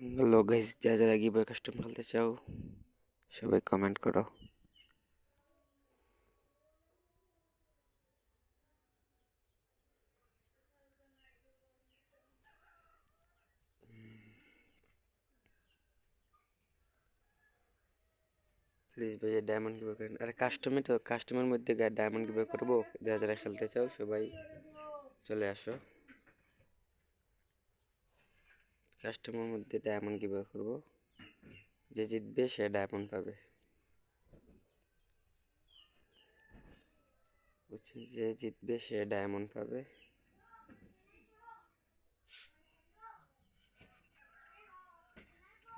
Hello guys যা যারা give custom খেলতে চাও সবাই কমেন্ট করো প্লিজ ভাইয়া ডায়মন্ড গিভ করেন আরে কাস্টমে তো কাস্টমের মধ্যে ডায়মন্ড গিভ করব যারা যারা খেলতে চাও সবাই চলে আসো কাস্টমার মধ্যে ডায়মন্ড গিভ করব। যে জিতবে সে ডায়মন্ড পাবে। বুঝছেন যে জিতবে সে ডায়মন্ড পাবে।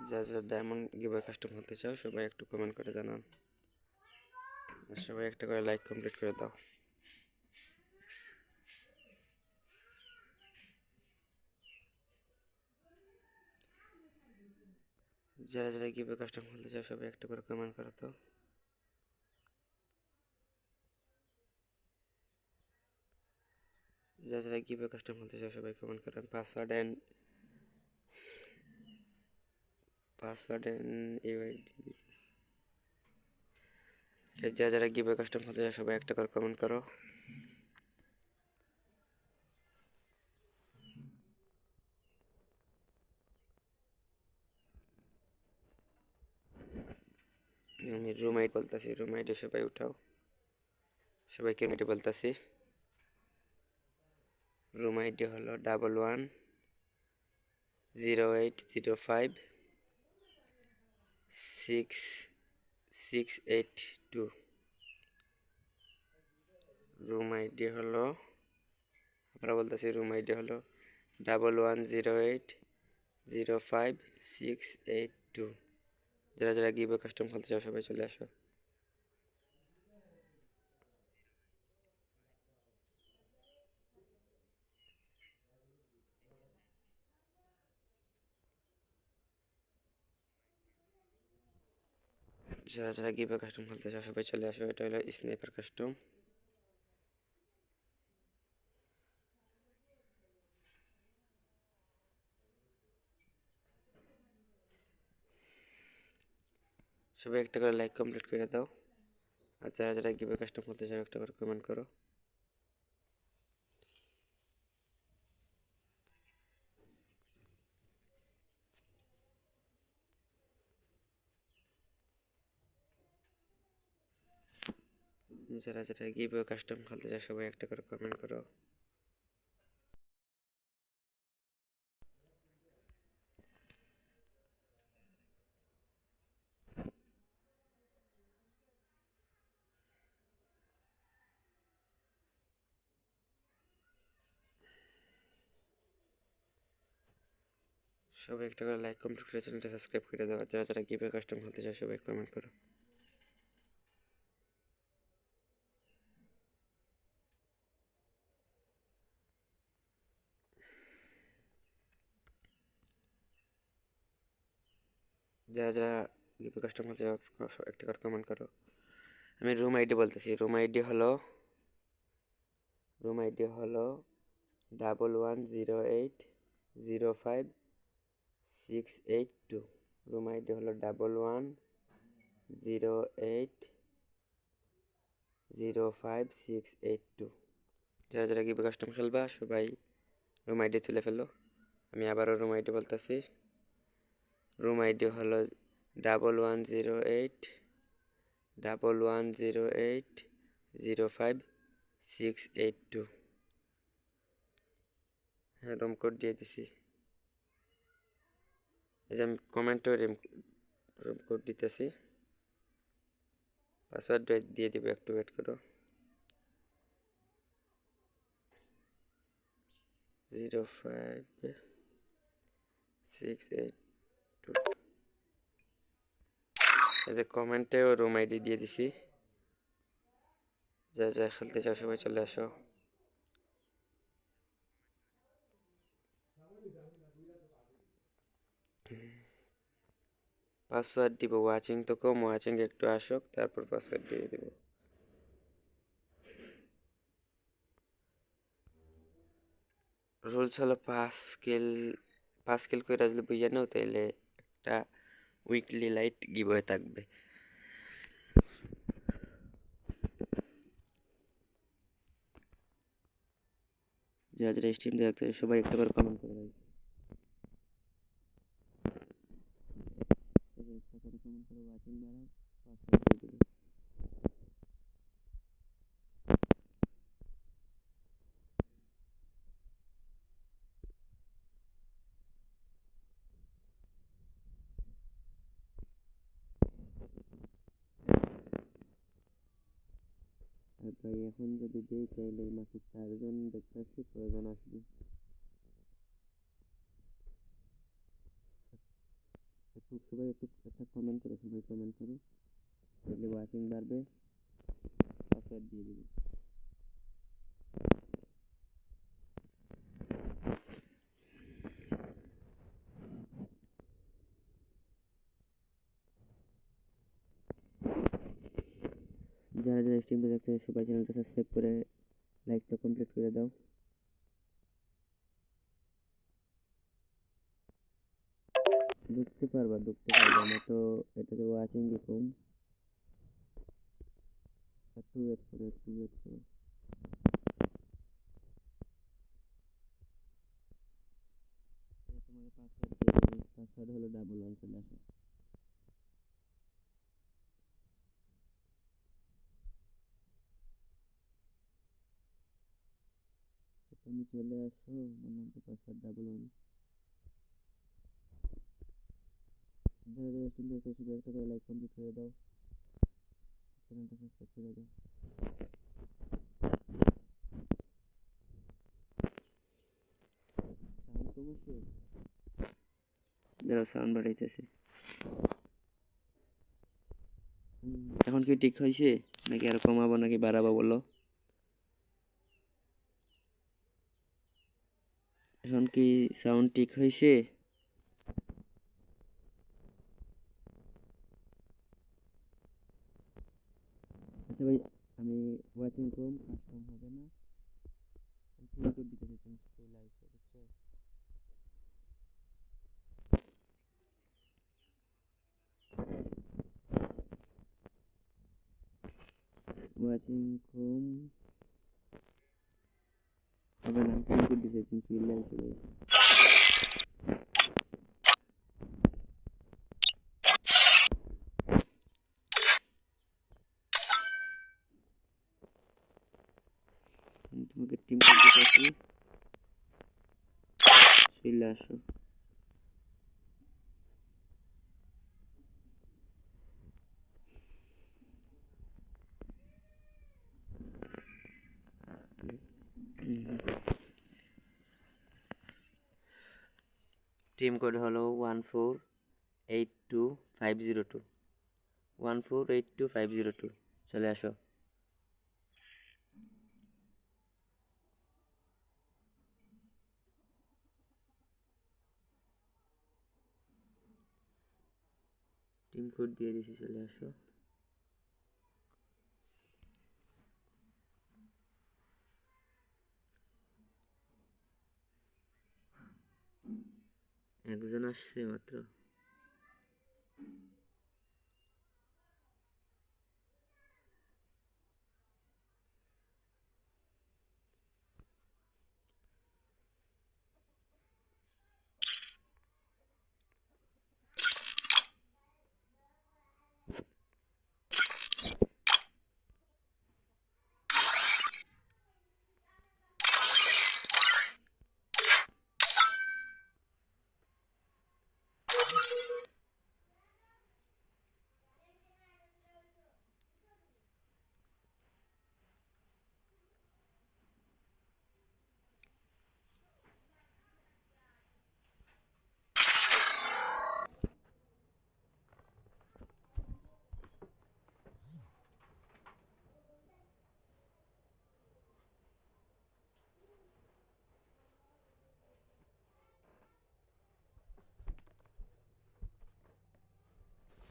যা যা ডায়মন্ড গিভার কাস্টম হতে চাও, সবাই একটু কমেন্ট করে জানান। সবাই একটা করে লাইক কমপ্লিট করে দাও। যারা যারা গিভে কাস্টম খেলতে চাও সবাই একটা করে কমেন্ট করো তো। যারা যারা গিভে কাস্টম খেলতে চাও সবাই কমেন্ট করেন password and password and UID যারা যারা গিভে কাস্টম খেলতে চাও সবাই একটা করে কমেন্ট করো। আমি রুম আইড বলতেছি রুম আইডে সবাই উঠাও। সবাইকে রুম আইডি বলতেছি। রুম আইডি হলো double one zero eight zero five six six eight two room ID হলো, আমরা বলতেছি রুম আইডি হলো double one zero eight zero five six eight two যারা যারা গিয়ে কাস্টম খেলতে চাও সবাই চলে আসো। যারা যারা গিয়ে কাস্টম খেলতে চাও সবাই চলে আসো। এটা হলো স্নাইপার কাস্টম সবাই একটা করে লাইক কমপ্লিট করে দাও। আর যারা যারা গিভে কাস্টম করতে চাও, একটা করে কমেন্ট করো। যারা যারা গিভে কাস্টম খেলতে চাও, সবাই একটা করে কমেন্ট করো। সবাই একটা করে লাইক কমপ্লিট করে চ্যানেলটা সাবস্ক্রাইব করে দাও। যারা যারা গিভে কাস্টম খেলতে চায় সবাই কমেন্ট করো। যারা যারা গিভে কাস্টম খেলতে চাও একটা করে কমেন্ট করো। আমি রুম আইডি বলতেছি। রুম আইডি হলো রুম আইডি হলো double one zero eight zero five six eight two room ID হলো double one zero eight zero five six eight two যারা যারা গিভে কাস্টম খেলবা, সবাই রুম আইডি তুলে ফেলো। আমি আবারও রুম আইডি বলতেছি। রুম আইডি হলো double one zero eight double one zero eight zero five six eight two হ্যাঁ রুম কোড দিয়ে দিছি। এই যে আমি কমেন্টও রিম রুম কোড দিতেছি। পাসওয়ার্ড দিয়ে দিব, একটু ওয়েট করো। Zero five six eight two এই যে কমেন্টেও রুম আইডি দিয়ে দিছি। যা যা খেলতে চাও সবাই চলে আসো। পাসওয়ার্ড দিব ওয়াচিং তো কম ওয়াচিং একটু আসুক, তারপর পাসওয়ার্ড দিয়ে দিব। রুলস হলো পাঁচ স্কিল পাঁচ কিল করে যদি বুঝে নাও তাহলে একটা উইকলি লাইট গিভ হয়ে থাকবে। যারা যারা স্ট্রিম দেখতে সবাই একটা করে কমেন্ট করে ভাই সবাই একটা করে কমেন্ট করে ওয়াচিং বাড়াও পাসওয়ার্ড দিয়ে দিবে আর ভাই এখন যদি দেই তাহলে মাত্র চারজন দেখতেছি কয়জন আসবে সবাই একটু একটা কমেন্ট করো সবাই কমেন্ট করো তাহলে ওয়াচিং বাড়বে পাসওয়ার্ড দিয়ে দিবে যারা যারা স্ট্রিমটা দেখতে সবাই চ্যানেলটা সাবস্ক্রাইব করে লাইকটা কমপ্লিট করে দাও একটু ওয়েট করো, একটু ওয়েট করো। তোমাকে পাসওয়ার্ড দিয়ে দিবি পাসওয়ার্ড হলো ডাবল ওয়ান চলে আসো। তুমি চলে আসো, মনে হচ্ছে পাসওয়ার্ড ডাবল ওয়ান সবাই একটা করে লাইক কমপ্লিট করে দাও। চ্যানেলটা সাবস্ক্রাইব করে দাও সাউন্ড কমাচ্ছে যারা সাউন্ড এখন কি ঠিক হয়েছে নাকি আর কমাবো, নাকি বাড়াবো বলো? এখন কি সাউন্ড ঠিক হয়েছে আচ্ছা ভাই আমি ওয়াচিং কম কাস্টম হবে না আমি পিন কোড দিতে চাইছি চলে আসো বুঝছ ওয়াচিং কম হবে না পিন কোড দিতে চাইছি চলে আসো ভাই আমি তোমাকে টিম কোড দিতে চাইছি চলে আসো টিম কোড হলো one four eight two five zero two one four eight two five zero two চলে আসো। টিম কোড দিয়ে দিছি চলে আসো। একজন আসছে মাত্র।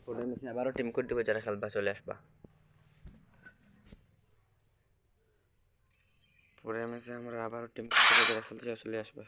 ওটা মেশিন আবারও টিম কোড দেবো, যারা খেলবা চলে আসবা। পরে মেসে আমরা আবারও টিম কোড দিব, যারা খেলতে চলে আসবা।